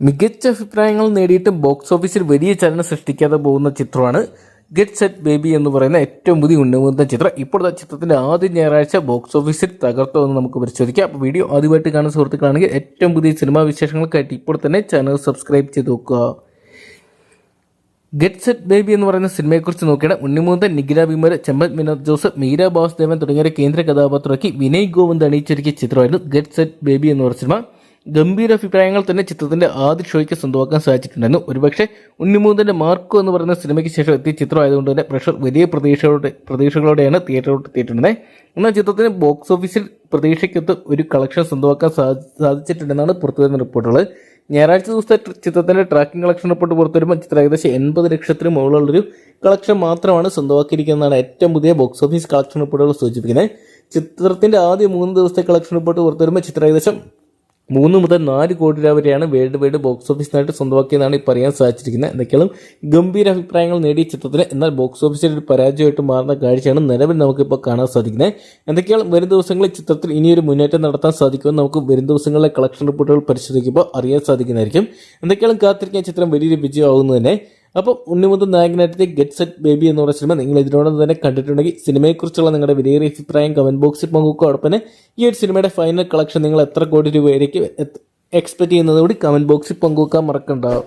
മികച്ച അഭിപ്രായങ്ങൾ നേടിയിട്ട് ബോക്സ് ഓഫീസിൽ വലിയ ചലനം സൃഷ്ടിക്കാതെ പോകുന്ന ചിത്രമാണ് ഗെറ്റ് സെറ്റ് ബേബി എന്ന് പറയുന്ന ഏറ്റവും പുതിയ ഉന്നത ചിത്രം. ഇപ്പോഴത്തെ ചിത്രത്തിന്റെ ആദ്യ ഞായറാഴ്ച ബോക്സ് ഓഫീസിൽ തകർത്തോ എന്ന് നമുക്ക് പരിശോധിക്കാം. അപ്പോൾ വീഡിയോ ആദ്യമായിട്ട് കാണുന്ന സുഹൃത്തുക്കളാണെങ്കിൽ ഏറ്റവും പുതിയ സിനിമാ വിശേഷങ്ങൾക്കായിട്ട് ഇപ്പോൾ തന്നെ ചാനൽ സബ്സ്ക്രൈബ് ചെയ്ത് നോക്കുക. ഗെറ്റ് സെറ്റ് ബേബി എന്ന് പറയുന്ന സിനിമയെക്കുറിച്ച് നോക്കിയാണ് ഉണ്ണിമൂന്തൻ നിഖില വിമര ചെമ്പൻ വിനോദ് ജോസഫ് മീര ബാസുദേവൻ തുടങ്ങിയ കേന്ദ്ര കഥാപാത്രമാക്കി വിനയ് ഗോവിന്ദ് അണിയിച്ചൊരുക്കിയ ചിത്രമായിരുന്നു ഗെറ്റ് സെറ്റ് ബേബി എന്ന് പറയുന്ന സിനിമ ഗംഭീര അഭിപ്രായങ്ങൾ തന്നെ ചിത്രത്തിന്റെ ആദ്യ ഷോയ്ക്ക് സ്വന്തമാക്കാൻ സാധിച്ചിട്ടുണ്ടായിരുന്നു. ഒരുപക്ഷെ ഉണ്ണിമൂന്നിന്റെ മാർക്കോ എന്ന് പറയുന്ന സിനിമയ്ക്ക് ശേഷം എത്തിയ ചിത്രമായതുകൊണ്ട് തന്നെ പ്രഷർ വലിയ പ്രതീക്ഷകളുടെ പ്രതീക്ഷകളോടെയാണ് തിയേറ്ററിലോട്ട് എത്തിയിട്ടുള്ളത് എന്നാൽ ചിത്രത്തിന് ബോക്സ് ഓഫീസിൽ പ്രതീക്ഷയ്ക്കൊത്ത് ഒരു കളക്ഷൻ സ്വന്തമാക്കാൻ സാധി- സാധിച്ചിട്ടുണ്ടെന്നാണ് പുറത്തുവരുന്ന റിപ്പോർട്ടുകൾ ഞായറാഴ്ച ദിവസത്തെ ചിത്രത്തിന്റെ ട്രാക്കിംഗ് കളക്ഷൻ റിപ്പോർട്ട് പുറത്തുവരുമ്പോൾ ചിത്രം ഏകദേശം എൺപത് ലക്ഷത്തിന് മുകളിലുള്ളൊരു കളക്ഷൻ മാത്രമാണ് സ്വന്തമാക്കിയിരിക്കുന്നതാണ് ഏറ്റവും പുതിയ ബോക്സ് ഓഫീസ് കളക്ഷൻ റിപ്പോർട്ടുകൾ സൂചിപ്പിക്കുന്നത്. ചിത്രത്തിന്റെ ആദ്യ മൂന്ന് ദിവസത്തെ കളക്ഷൻ റിപ്പോർട്ട് പുറത്തുവരുമ്പോൾ ചിത്രം ഏകദേശം മൂന്ന് മുതൽ നാല് കോടി രൂപ വരെയാണ് വേൾഡ് വൈഡ് ബോക്സ് ഓഫീസിനായിട്ട് സ്വന്തമാക്കിയെന്നാണ് ഇപ്പോൾ അറിയാൻ സാധിച്ചിരിക്കുന്നത്. എന്തൊക്കെയാണ് ഗംഭീര അഭിപ്രായങ്ങൾ നേടിയ ചിത്രത്തിന് എന്നാൽ ബോക്സ് ഓഫീസിൽ ഒരു പരാജയമായിട്ട് മാറുന്ന കാഴ്ചയാണ് നിലവിൽ നമുക്കിപ്പോൾ കാണാൻ സാധിക്കുന്നത്. എന്തൊക്കെയാണ് വരും ദിവസങ്ങളിൽ ചിത്രത്തിൽ ഇനിയൊരു മുന്നേറ്റം നടത്താൻ സാധിക്കുമെന്ന് നമുക്ക് വരും ദിവസങ്ങളിലെ കളക്ഷൻ റിപ്പോർട്ടുകൾ പരിശോധിക്കുമ്പോൾ അറിയാൻ സാധിക്കുന്നതായിരിക്കും. എന്തൊക്കെയാണ് കാത്തിരിക്കാൻ ചിത്രം വലിയൊരു വിജയമാകുന്നു തന്നെ അപ്പോൾ ഉണ്ണിമുത്തു നായകനായിട്ട് ഗെറ്റ് സെറ്റ് ബേബി എന്ന് പറയുന്ന സിനിമ നിങ്ങൾ ഇതിനോടൊപ്പം തന്നെ കണ്ടിട്ടുണ്ടെങ്കിൽ സിനിമയെക്കുറിച്ചുള്ള നിങ്ങളുടെ വിലയേറിയ അഭിപ്രായം കമന്റ് ബോക്സിൽ പങ്കുവെക്കുക. അതോടൊപ്പം തന്നെ ഈ ഒരു സിനിമയുടെ ഫൈനൽ കളക്ഷൻ നിങ്ങൾ എത്ര കോടി രൂപയായിരിക്കും എക്സ്പെക്ട് ചെയ്യുന്നത് കമന്റ് ബോക്സിൽ പങ്കുവെക്കാൻ മറക്കണ്ടാവും